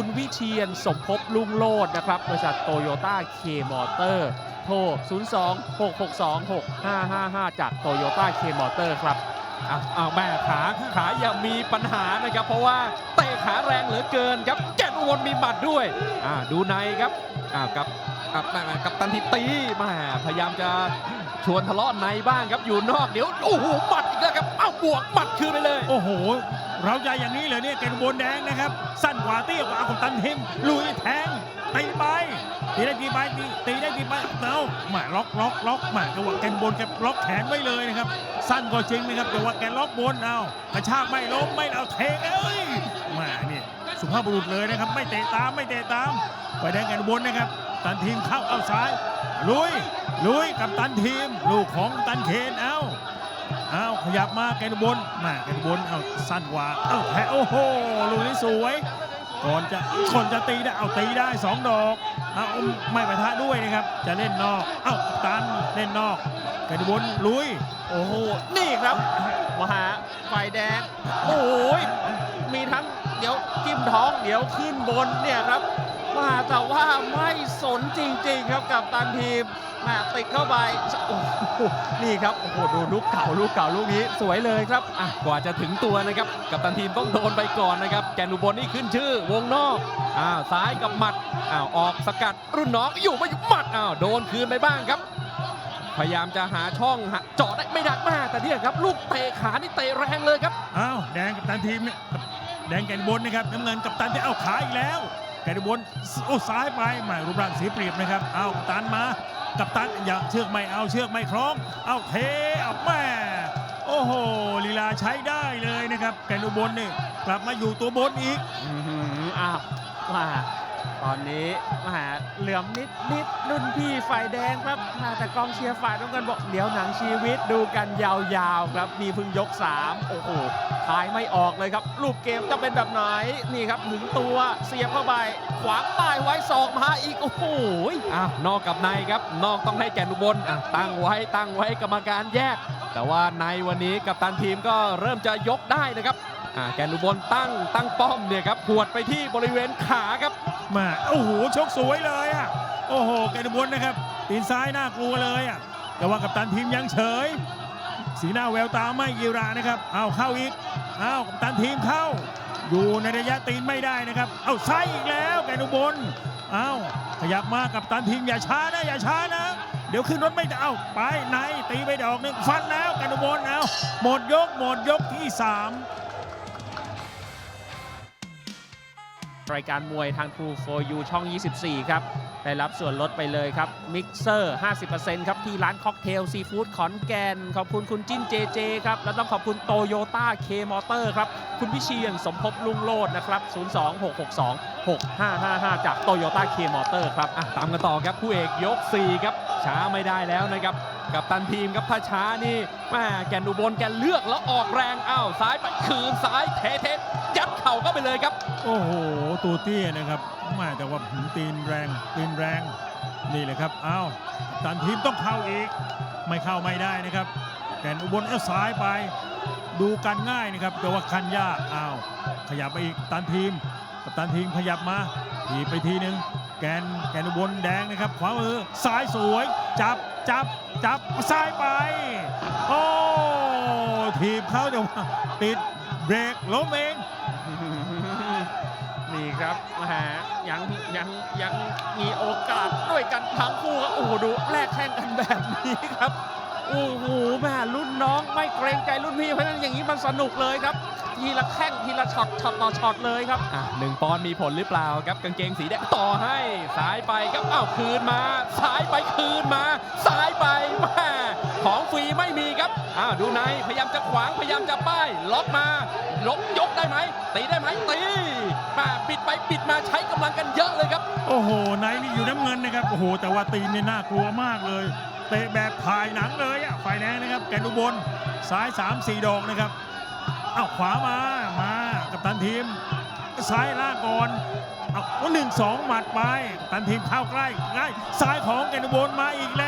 คุณวิเชียนสมภพลุงโลดนะครับ บริษัทโตโยต้าเคมอเตอร์ โทร 02-662-6555 จากโตโยต้าเคมอเตอร์ครับอ้าวอ้าวแม่ขาขาอย่ามีปัญหานะครับ เพราะว่าเตะขาแรงเหลือเกินครับแกนอุบลมีหมัดด้วยอ่าดูในครับอ้าวกับกับแม่กับตันทีตีแมาพยายามจะชวนทะเลาะในบ้างครับอยู่นอกเดี๋ยวโอ้โหหมัดอีกแล้วครับเอ้าบวกหมัดคืนไปเลย โอ้โห เราใหญ่อย่างนี้เลยเนี่ยแกนอุบนแดงนะครับ สั้นกว่าเตี้ยกว่าของตันทิมลุยแทงตีไปตีได้กี่ใบตีตีได้กี่ใบเอาหมาล็อกล็อกล็อกหมาจังหวะแกนบนแกล็อกแขนไว้เลยนะครับ สั้นก็จริงนะครับแต่ว่าแกล็อกบนเอากระชากไม่ล้มไม่เอาเทเอ้ยหมาเนี่ยสุภาพบุรุษเลยนะครับ ไม่เตะตามไม่เตะตามไปแดงแกนอุบนนะครับ ตันทีมเข้าเอาซ้ายลุยลุยกับตันทีม ลูกของตันเคนเอา ขยับมาแกนบนมาแกนบนเอาสั้นกว่าเอาแทโอ้โหลูกนี้สวย ก่อนจะคนจะตีได้เอาตีได้สองดอกเอาไม่ประทะด้วยนะครับ จะเล่นนอกเอาตันเล่นนอกแกนบนลุย โอ้โหนี่ครับมหาไฟแดงโอ้ยมีทั้งเดี๋ยวจิ้มท้องเดี๋ยวขึ้นบนเนี่ยครับ มาแต่ว่าไม่สนจริง ๆ ครับกับตันทีมแมาติดเข้าไปโอ้โหนี่ครับโอ้โหดูลูกเก่าลูกเก่าลูกนี้สวยเลยครับอะกว่าจะถึงตัวนะครับ กับตันทีมต้องโดนไปก่อนนะครับ แกนอุบลนี่ขึ้นชื่อ วงนอกอ้าวซ้ายกับหมัดอ้าวออกสกัดรุ่นน้องอยู่ไม่อยู่หมัดอ้าวโดนคืนไปบ้างครับ พยายามจะหาช่องหาเจาะได้ไม่ดักมากแต่เนี่ยครับ ลูกเตะขานี่เตะแรงเลยครับเอาแดงกับตันทีมเนี่ยแดงแกนอุบนนะครับน้ำเงินกับตันที่เอาขาอีกแล้ว แกนอุบนโอ้ซ้ายไปใหม่รูปร่างเสียเปรียบนะครับเอากัปตันมากับตันอย่าเชือกไม่เอาเชือกไม่คล้อง เอาเทเอาแม่โอ้โหลีลาใช้ได้เลยนะครับแกนอุบลนี่กลับมาอยู่ตัวบนอีกอือหืออ้าวมา ตอนนี้มาเหลื่อมนิดนิดรุ่นพี่ฝ่ายแดงครับแต่กองเชียร์ฝ่ายต้องกันบอกเดี๋ยวหนังชีวิตดูกันยาวๆครับมีพึ่งยก 3 โอ้โหทายไม่ออกเลยครับ รูปเกมจะเป็นแบบไหนนี่ครับถึงตัวเสียบเข้าไป ขวางป้ายไว้ศอกมาอีก โอ้โหอ้าวนอกกับในครับ นอกต้องให้แกนุบลอะตั้งไว้ตั้งไว้กรรมการแยก แต่ว่าในวันนี้กับตันทีมก็เริ่มจะยกได้นะครับแกนุบลตั้งตั้งป้อมเนี่ยครับหวดไปที่บริเวณขาครับ มาโอ้โหชกสวยเลยอะโอ้โหแกนบุญนะครับตีนซ้ายน่ากลัวเลยอะแต่ว่ากับตันทีมยังเฉย สีหน้าแววตาไม่ยิรานะครับเอาเข้าอีกเอากับตันทีมเข้า อยู่ในระยะตีนไม่ได้นะครับ เอาซ้ายอีกแล้วแกนบุเอาขยับมากับตันทีมอย่าช้านะอย่าช้านะ เดี๋ยวขึ้นรถไม่เอาไปไหนตีไปดอกหนึ่งฟันแล้วกันบนล้วหมดยกหมดยกที่ 3 รายการมวยทาง True for You ช่อง 24 ครับ ได้รับส่วนลดไปเลยครับ มิกเซอร์ 50%ครับ ที่ร้านค็อกเทลซีฟู้ดขอนแก่น ขอบคุณคุณจิ้นเจเจครับ แล้วต้องขอบคุณโตโยต้าเคมอเตอร์ครับ คุณวิเชียนสมภพลุงโลดนะครับ 026626555 จากโตโยต้าเคมอเตอร์ครับตามกันต่อครับคู่เอกยก 4 ครับ ช้าไม่ได้แล้วนะครับกับตันทีมครับถ้าช้านี่แม่แกนอุบลแกเลือกแล้วออกแรงอ้าวซ้ายไปคืนซ้ายเทเทยัดเข่าเข้าไปเลยครับ โอ้โหตัวเตี้ยนะครับมาแต่ว่าหตีนแรงตีนแรงนี่เลยครับเอากัปตันทีมต้องเข้าอีก ไม่เข้าไม่ได้นะครับแกนอุบลเอาซ้ายไป ดูกันง่ายนะครับ แต่ว่าคันยากอ้าวขยับไปอีกตันทีมกับตันทีมขยับมาทีบไปทีหนึ่งแกนแกนอุบลแดงนะครับ ขวามือซ้ายสวย จับจับจับซ้ายไป โอ้ ทีบเขาแต่ว่าติดเบรกล้มเอง นี่ครับแหมยังยังยังมีโอกาสด้วยกันทั้งคู่ครับโอ้โหดูแลกแข่งกันแบบนี้ครับโอ้โหแม่รุ่นน้องไม่เกรงใจรุ่นพี่เพราะฉะนั้นอย่างนี้มันสนุกเลยครับ ทีละแข้งทีละช็อตช็อตต่อช็อตเลยครับอะหนึ่งปอนด์มีผลหรือเปล่าครับกางเกงสีแดงต่อให้ซ้ายไปครับอ้าวคืนมาซ้ายไปคืนมาซ้ายไปแม่ ของฟรีไม่มีครับอ้าวดูในพยายามจะขวางพยายามจะป้ายล็อกมาล็อกยกได้ไหมตีได้ไหมตีม่ปิดไปปิดมาใช้กำลังกันเยอะเลยครับ โอ้โหไนนี่อยู่น้ำเงินนะครับโอ้โห แต่ว่าตีนนี่น่ากลัวมากเลยเตะแบบถ่ายหนังเลยอะฝ่ายแดงนะครับ แกนอุบลซ้าย 3 4 ดอกนะครับเอาวขวามามากับตันทีม ซ้ายล่างก่อนเอาหนึ่งสองหมัดไปกัปตันทีมเข้าใกล้ใกล้ซ้ายของแกนอุบลมาอีกแล้ว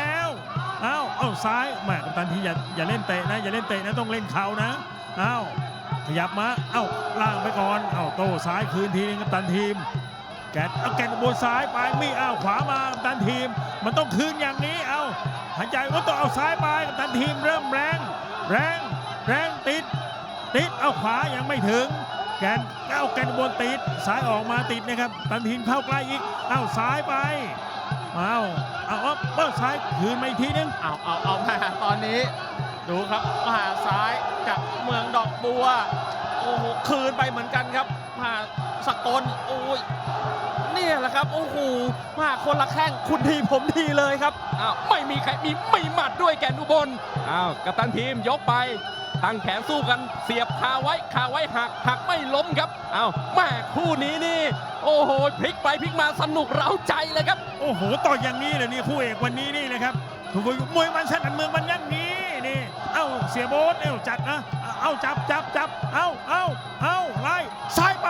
อาเอาซ้ายแม่กัปตันทีอย่าอย่าเล่นเตะนะอย่าเล่นเตะนะต้องเล่นเข่านะเอาขยับมาเอาล่างไปก่อนเอาโต้ซ้ายคืนทีนึงกัปตันทีม แกนเอาแกนบนซ้ายไปมีเอาวขวามากับตันทีม มันต้องคืนอย่างนี้เอาหายใจว่าต้องเอาซ้ายไปกับตันทีมเริ่มแรงแรงแรงติด ติดเอาขวายังไม่ถึง แกนเอาแกนบนติดซ้ายออกมาติดนะครับตันทีมเข้าใกล้อีกเอาซ้ายไปเอา เอาเอาเปิดซ้ายคืนมาอีกทีนึงเอาเอาเอามาตอนนี้ ดูครับมาซ้ายจากเมืองดอกบัว โอ้โหคืนไปเหมือนกันครับมาสกลโอ้ยเนี่ยแหละครับ โอ้โหมาคนละแข้งคุณทีผมทีเลยครับอ้าวไม่มีใครมีไม่หมัดด้วยแกนอุบลอ้าวกัปตันทีมยกไป ตั้งแขนสู้กันเสียบคาไว้คาไว้หักหักไม่ล้มครับเอ้าแม่คู่นี้นี่ โอ้โหพลิกไปพลิกมาสนุกเร้าใจเลยครับ โอ้โหต่อยอย่างนี้เลยนี่คู่เอกวันนี้นี่นะครับถูกมวยมันชนะเมืองมันอย่างนี้นี่เอ้าเสียโบ๊ทเอ้าจัดนะเอาจับจับจับเอ้าเอ้าเอ้าไล่ซ้ายไป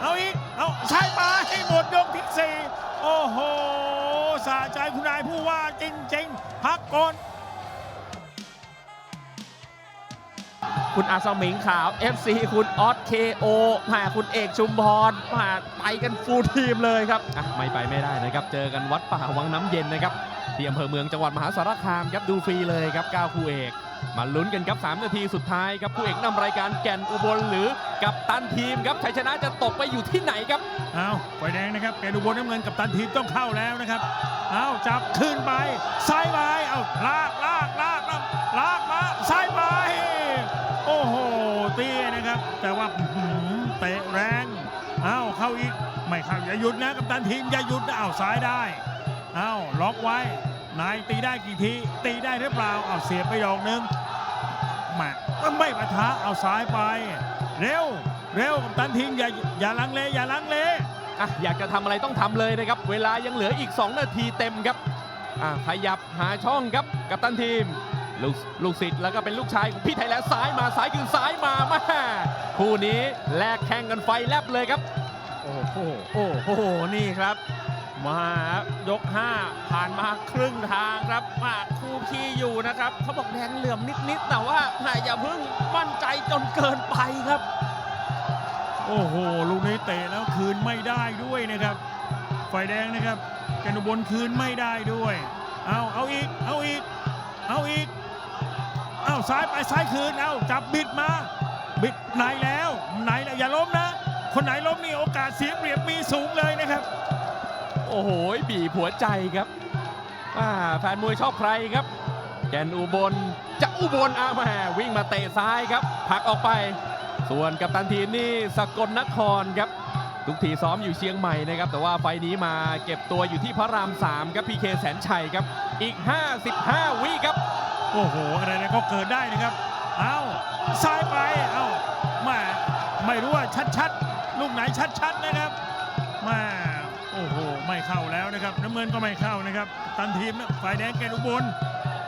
เอาอีกเอาซ้ายไปให้หมดยกที่สี่โอ้โหสะใจคุณนายผู้ว่าจริงๆพักก่อน คุณอาสมิงขาว FC คุณออสเคโอมาคุณเอกชุมพรมาไปกันฟูลทีมเลยครับอะไม่ไปไม่ได้นะครับ เจอกันวัดป่าวังน้ำเย็นนะครับ ที่อำเภอเมืองจังหวัดมหาสารคามครับดูฟรีเลยครับ9คู่เอกมาลุ้นกันครับ 3 นาทีสุดท้ายครับคู่เอกนำรายการแก่นอุบลหรือกับตันทีมครับชัยชนะจะตกไปอยู่ที่ไหนครับเอาไฟแดงนะครับแกดูบนน้ำเงินกับตันทีมต้องเข้าแล้วนะครับเอาจับขึ้นไปซ้ายไปเอาลากลากลาก แต่ว่าเตะแรงเอาเข้าอีกไม่เข้าอย่าหยุดนะกับตันทีมอย่าหยุดนะเอาซ้ายได้เอาล็อกไว้นายตีได้กี่ทีตีได้หรือเปล่าเอาเสียไปดอกหนึงมาไม่ปะทะเอาซ้ายไป เร็วเร็วกับตันทีมอย่าอย่าลังเลอย่าลังเลอะอยากจะทำอะไรต้องทำเลยนะครับ เวลายังเหลืออีก 2 นาทีเต็มครับอะขยับหาช่องครับกับตันทีม ลูกลูกศิษย์แล้วก็เป็นลูกชายของพี่ไทยแล้วซ้ายมาซ้ายคือซ้ายมาแมาคู่นี้แลกแข่งกันไฟแลบเลยครับ โอ้โหโอ้โหนี่ครับ มายก 5 ผ่านมาครึ่งทางครับมาคู่ขี้อยู่นะครับเขาบอกแดงเหลื่อมนิดๆแต่ว่าอย่าเพิ่งมั่นใจจนเกินไปครับ โอ้โหลูกนี้เตะแล้วคืนไม่ได้ด้วยนะครับไฟแดงนะครับแกนอุบลคืนไม่ได้ด้วย เอาเอาอีก เอาอีก เอาอีกเอาซ้ายไปซ้ายคืนเอาจับบิดมาบิดไหนแล้วไหนแล้วอย่าล้มนะ คนไหนล้มนี่โอกาสเสียเปรียบมีสูงเลยนะครับ โอ้โหบีบหัวใจครับแฟนมวยชอบใครครับ แกนอุบลจะอุบลอาแหมวิ่งมาเตะซ้ายครับผลักออกไป ส่วนกัปตันทีมนี่สกลนครครับทุกทีซ้อมอยู่เชียงใหม่นะครับ แต่ว่าไฟนี้มาเก็บตัวอยู่ที่พระราม3ครับพีเคแสนชัยครับ อีก 55 วิครับ โอ้โห อะไรๆก็เกิดได้นะครับ เอาซ้ายไป เอาแมาไม่รู้ว่าชัดๆ ลูกไหนชัดๆนะครับแมาโอ้โห ไม่เข้าแล้วนะครับ น้ำเงินก็ไม่เข้านะครับ ตันทีมฝ่ายแดงแกนอุบล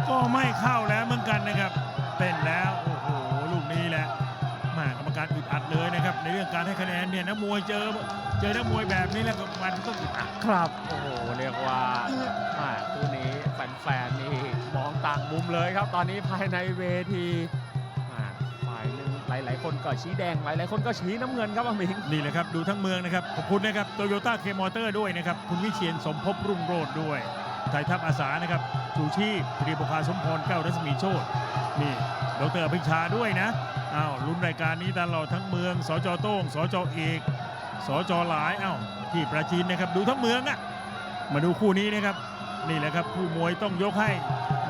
ก็ไม่เข้าแล้วเหมือนกันนะครับเต้นแล้วโอ้โหลูกนี้แหละแมากรรมการอึดอัดเลยนะครับ ในเรื่องการให้คะแนนเนี่ยนักมวยเจอเจอนักมวยแบบนี้แล้วก็มันก็อึดอัดครับโอ้โหเรียกว่าอ่าคู่นี้แฟน ต่างมุมเลยครับ ตอนนี้ภายในเวทีฝ่ายหนึ่งหลาย ๆ คนก็ชี้แดงหลายๆคนก็ชี้น้ำเงินครับอามิงนี่แหละครับดูทั้งเมืองนะครับขอบคุณนะครับโตโยต้าเคมอเตอร์ด้วยนะครับคุณวิเชียนสมภพรุ่งโรจน์ด้วยไทยทัพอาสานะครับชูชีพพรีบุคาสมพรแก้วรัศมีโชตนี่ดรอภิชาด้วยนะอ้าวลุ้นรายการนี้ตลอดทั้งเมืองสจโต้งสจเอกสจหลายอ้าวที่ประจีนนะครับดูทั้งเมืองอะมาดูคู่นี้นะครับนี่แหละครับคู่มวยต้องยกให้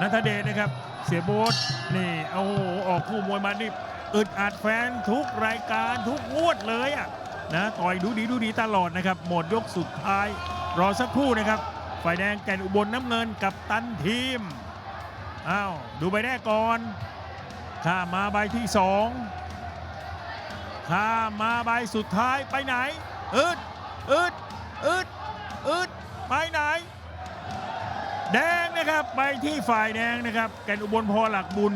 นัทเดชนะครับ เสียโบ๊ทนี่โอ้โหออกคู่มวยมานี่อึดอัดแฟนทุกรายการทุกงวดเลยอะนะต่อยดูดีดูดีตลอดนะครับ หมดยกสุดท้าย รอสักครู่นะครับฝ่ายแดงแก่นอุบลน้ำเงินกับตันทีมอ้าวดูใบแรกก่อนข้ามาใบที่สองข้ามมาใบสุดท้ายไปไหนอึดอึดอึดอึดไปไหน แดงนะครับไปที่ฝ่ายแดงนะครับแก่นอุบลพอหลักบุญ